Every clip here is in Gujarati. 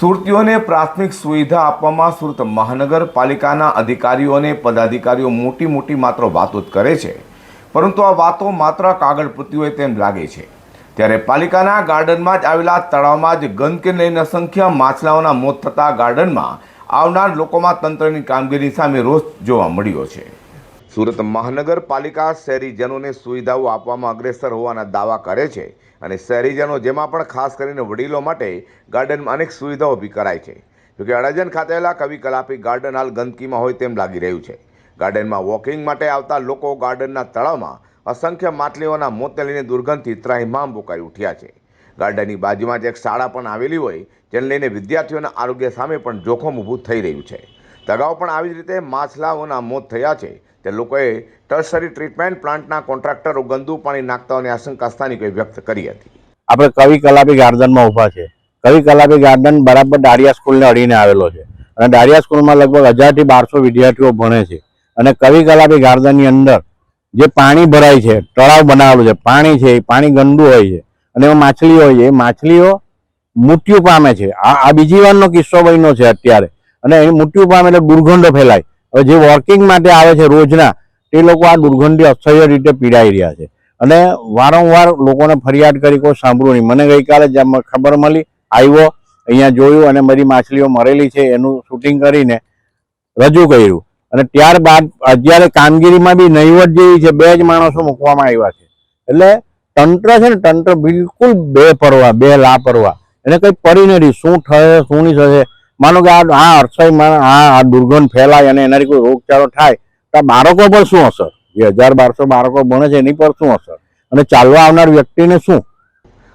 સુરતીઓને પ્રાથમિક સુવિધા આપવામાં સુરત મહાનગરપાલિકાના અધિકારીઓ અને પદાધિકારીઓ મોટી મોટી માત્ર વાતો જ કરે છે. પરંતુ આ વાતો માત્ર કાગળ પૂરતી હોય તેમ લાગે છે. ત્યારે પાલિકાના ગાર્ડનમાં જ આવેલા તળાવમાં જ ગંદકીને લઈને અસંખ્ય માછલાઓના મોત થતા ગાર્ડનમાં આવનાર લોકોમાં તંત્રની કામગીરી સામે રોષ જોવા મળ્યો છે. સુરત મહાનગરપાલિકા શહેરીજનોને સુવિધાઓ આપવામાં અગ્રેસર હોવાના દાવા કરે છે અને શહેરીજનો જેમાં પણ ખાસ કરીને વડીલો માટે ગાર્ડનમાં અનેક સુવિધાઓ ઊભી કરાય છે. જોકે અડાજણ ખાતે આવેલા કવિ કલાપી ગાર્ડન હાલ ગંદકીમાં હોય તેમ લાગી રહ્યું છે. ગાર્ડનમાં વોકિંગ માટે આવતા લોકો ગાર્ડનના તળાવમાં અસંખ્ય માટલીઓના મોતને લઈને દુર્ગંધથી ત્રાહિમામ બોકાઈ ઉઠ્યા છે. ગાર્ડનની બાજુમાં જ એક શાળા પણ આવેલી હોય, જેને લઈને વિદ્યાર્થીઓના આરોગ્ય સામે પણ જોખમ ઊભું થઈ રહ્યું છે. અગાઉ પણ આવી જ રીતે માછલાઓના મોત થયા છે. તે લોકોએ ટર્સરી ટ્રીટમેન્ટ પ્લાન્ટના કોન્ટ્રાક્ટરો ગંદુ પાણી નાખતા હોવાની આશંકા સ્થાનિકોએ વ્યક્ત કરી હતી. આપણે કવિ કલાપી ગાર્ડનમાં ઊભા છે કવિ કલાપી ગાર્ડન બરાબર ડાળિયા સ્કૂલને અડીને આવેલો છે. અને ડાળિયા સ્કૂલમાં લગભગ હજારથી બારસો વિદ્યાર્થીઓ ભણે છે. અને કવિ કલાપી ગાર્ડનની અંદર જે પાણી ભરાય છે, તળાવ બનાવેલું છે, પાણી છે, એ પાણી ગંદુ હોય છે. અને એમાં માછલીઓ હોય છે. એ માછલીઓ મૃત્યુ પામે છે. આ બીજી વારનો કિસ્સો બન્યો છે અત્યારે. અને એ મૃત્યુ પામે એટલે દુર્ગંધો ફેલાય. હવે જે વર્કિંગ માટે આવે છે રોજના, તે લોકો આ દુર્ગંધથી અસહ્ય રીતે પીડાઈ રહ્યા છે. અને વારંવાર લોકોને ફરિયાદ કરી કોઈ સાંભળ્યું નહીં. મને ગઈકાલે જ ખબર મળી, આવ્યો, અહીંયા જોયું અને મારી માછલીઓ મરેલી છે, એનું શૂટિંગ કરીને રજૂ કર્યું. અને ત્યારબાદ અત્યારે કામગીરીમાં બી નહીવટ જેવી છે, બે જ માણસો મૂકવામાં આવ્યા છે. એટલે તંત્ર છે ને, તંત્ર બિલકુલ બે પરવા બે લાપરવા એને કંઈ પડી નથી. શું થશે, શું નહીં થશે માનો કે આ આ અરસાઈમાં આ આ દુર્ગંધ ફેલાય અને એનાથી કોઈ રોગચાળો થાય, તો બાળકો પર શું અસર? જે હજાર બારસો બાળકો ભણે છે, એની પર શું અસર? અને ચાલવા આવનાર વ્યક્તિને શું?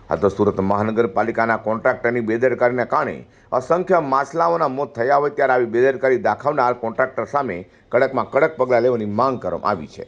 આ તો સુરત મહાનગરપાલિકાના કોન્ટ્રાક્ટરની બેદરકારીને કારણે અસંખ્ય માછલાઓના મોત થયા હોય ત્યારે આવી બેદરકારી દાખવનાર કોન્ટ્રાક્ટર સામે કડકમાં કડક પગલાં લેવાની માંગ કરવામાં આવી છે.